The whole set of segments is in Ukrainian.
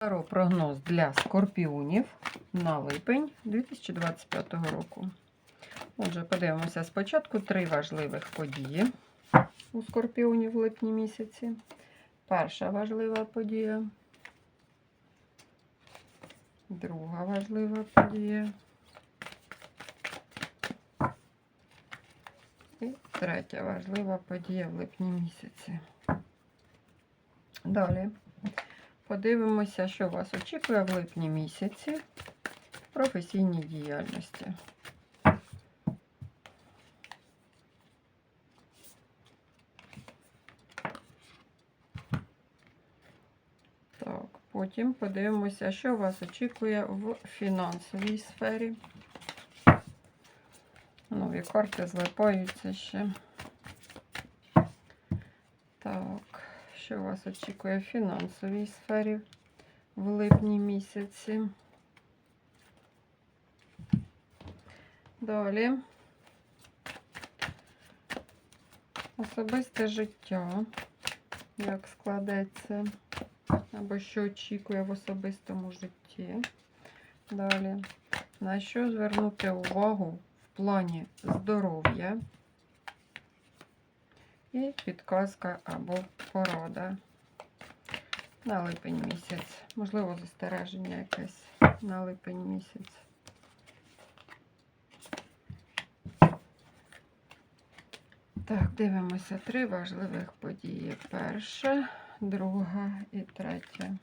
Таро прогноз для скорпіонів на липень 2025 року. Отже, подивимося спочатку три важливих події у скорпіонів в липні місяці. Перша важлива подія. Друга важлива подія. І третя важлива подія в липні місяці. Далі подивимося, що вас очікує в липні місяці в професійній діяльності. Так, потім подивимося, що вас очікує в фінансовій сфері. Нові карти злипаються ще. Так, що вас очікує в фінансовій сфері в липні місяці? Далі. Особисте життя. Як складеться, або що очікує в особистому житті. Далі. На що звернути увагу в плані здоров'я? І підказка або порада на липень місяць. Можливо, застереження якесь на липень місяць. Так, дивимося три важливих події. Перша, друга і третя.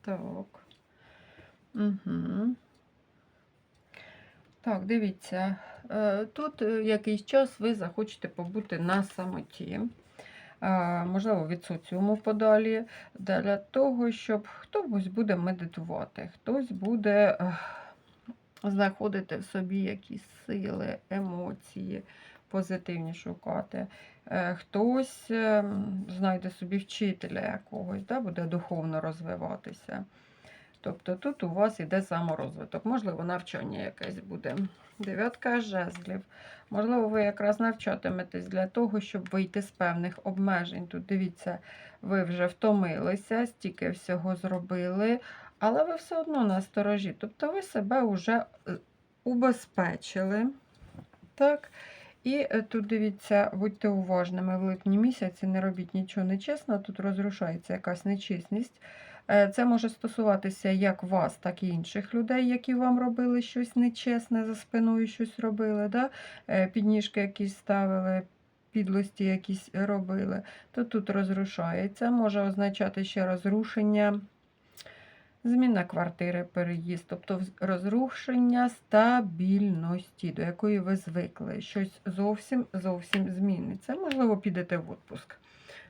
Так. Угу. Так, дивіться, е, тут е, якийсь час ви захочете побути на самоті, е, можливо, від соціуму подалі, для того, щоб хтось буде медитувати, хтось буде знаходити в собі якісь сили, емоції, позитивні шукати. Хтось е, знайде собі вчителя якогось, да, буде духовно розвиватися. Тобто тут у вас іде саморозвиток, можливо, навчання якесь буде. Дев'ятка жезлів. Можливо, ви якраз навчатиметесь для того, щоб вийти з певних обмежень. Тут дивіться, ви вже втомилися, стільки всього зробили, але ви все одно насторожі. Тобто ви себе вже е, убезпечили. Так? І е, тут дивіться, будьте уважними в липні місяці, не робіть нічого нечесного, тут розрушається якась нечесність. Е, Це може стосуватися як вас, так і інших людей, які вам робили щось нечесне, за спиною щось робили, да? Е, підніжки якісь ставили, підлості якісь робили. То тут розрушається, може означати ще розрушення. Зміна квартири, переїзд, тобто розрушення стабільності, до якої ви звикли. Щось зовсім зовсім зміниться. Можливо, підете в відпуск.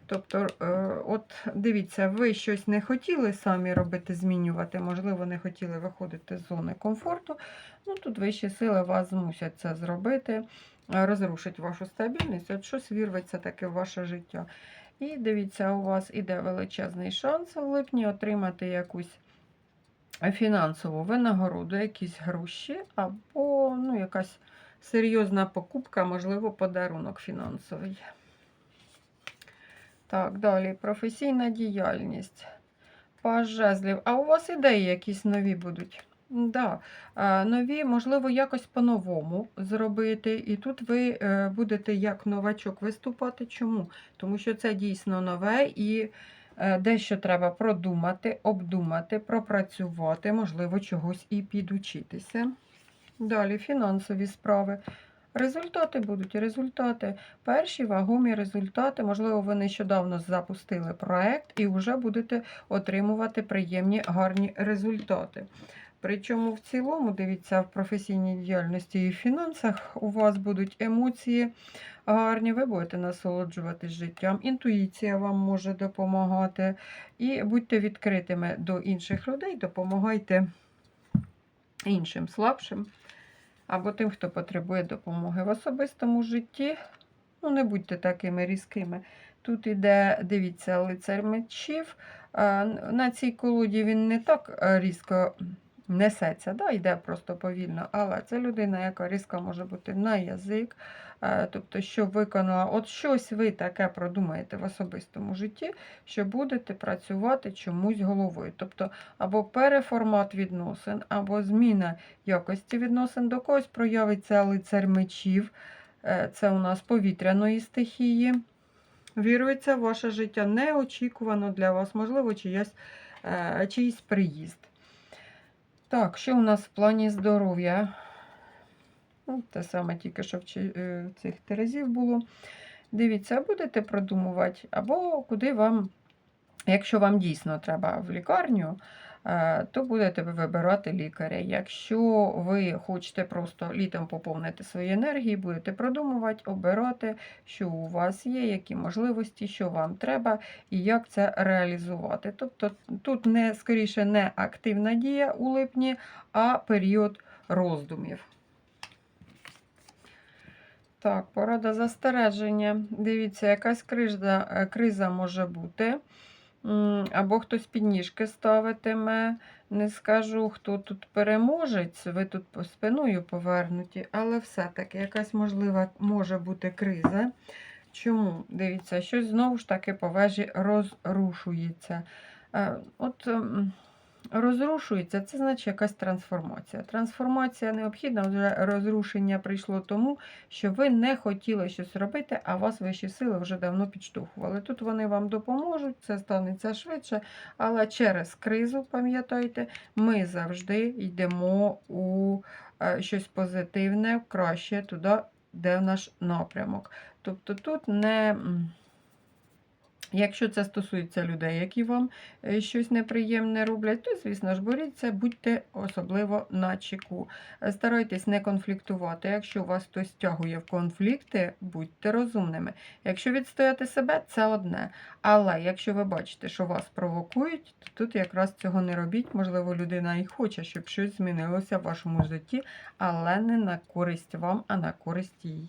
Тобто, е, от дивіться, ви щось не хотіли самі робити, змінювати, можливо, не хотіли виходити з зони комфорту. Ну, тут вищі сили вас змусять це зробити, е, розрушить вашу стабільність, от щось вірветься таке в ваше життя. І дивіться, у вас іде величезний шанс в липні отримати якусь фінансову винагороду, якісь гроші, або ну, якась серйозна покупка, можливо, подарунок фінансовий. Так, далі професійна діяльність. Паж. А у вас ідеї якісь нові будуть? Да. е, Нові, можливо, якось по-новому зробити. І тут ви е, будете як новачок виступати. Чому? Тому що це дійсно нове і е, дещо треба продумати, обдумати, пропрацювати, можливо, чогось і підучитися. Далі фінансові справи. Результати будуть результати. Перші вагомі результати. Можливо, ви нещодавно запустили проект і вже будете отримувати приємні гарні результати. Причому в цілому, дивіться, в професійній діяльності і в фінансах у вас будуть емоції гарні, ви будете насолоджуватись життям, інтуїція вам може допомагати. І будьте відкритими до інших людей, допомагайте іншим слабшим або тим, хто потребує допомоги в особистому житті. Ну, не будьте такими різкими. Тут іде, дивіться, лицар мечів. На цій колоді він не так е, різко несеться, да, йде просто повільно, але це людина, яка різко може бути на язик, тобто, що виконала, от щось ви таке продумаєте в особистому житті, що будете працювати чомусь головою. Тобто, або переформат відносин, або зміна якості відносин до когось проявиться лицар мечів, е, це у нас повітряної стихії. Вірується в ваше життя неочікувано для вас, можливо, чиясь, е, чийсь приїзд. Так, що у нас в плані здоров'я? Ну, те саме тільки що в е, цих терезів було. Дивіться, будете продумувати, або куди вам, якщо вам дійсно треба в лікарню, е, то будете ви вибирати лікаря. Якщо ви хочете просто літом поповнити свої енергії, будете продумувати, обирати, що у вас є, які можливості, що вам треба і як це реалізувати. Тобто тут не скоріше не активна дія у липні, а період роздумів. Так, порада застереження. Дивіться, якась криза, е, криза може бути. Або хтось підніжки ставитиме. Не скажу, хто тут переможець, ви тут по спиною повернуті, але все-таки якась можлива може бути криза. Чому? Дивіться, щось знову ж таки по вежі розрушується. Е, От ем, розрушується, це значить якась трансформація. Трансформація необхідна, вже розрушення прийшло тому, що ви не хотіли щось робити, а вас вищі сили вже давно підштовхували. Тут вони вам допоможуть, це станеться швидше, але через кризу, пам'ятайте, ми завжди йдемо у е, щось позитивне, краще туди, де наш напрямок. Тобто тут не. Якщо це стосується людей, які вам е, щось неприємне роблять, то, звісно ж, боріться, будьте особливо на чеку. Е, Старайтесь не конфліктувати. Якщо вас хтось тягує в конфлікти, будьте розумними. Якщо відстояти себе, це одне. Але якщо ви бачите, що вас провокують, то тут якраз цього не робіть. Можливо, людина і хоче, щоб щось змінилося в вашому житті, але не на користь вам, а на користь їй.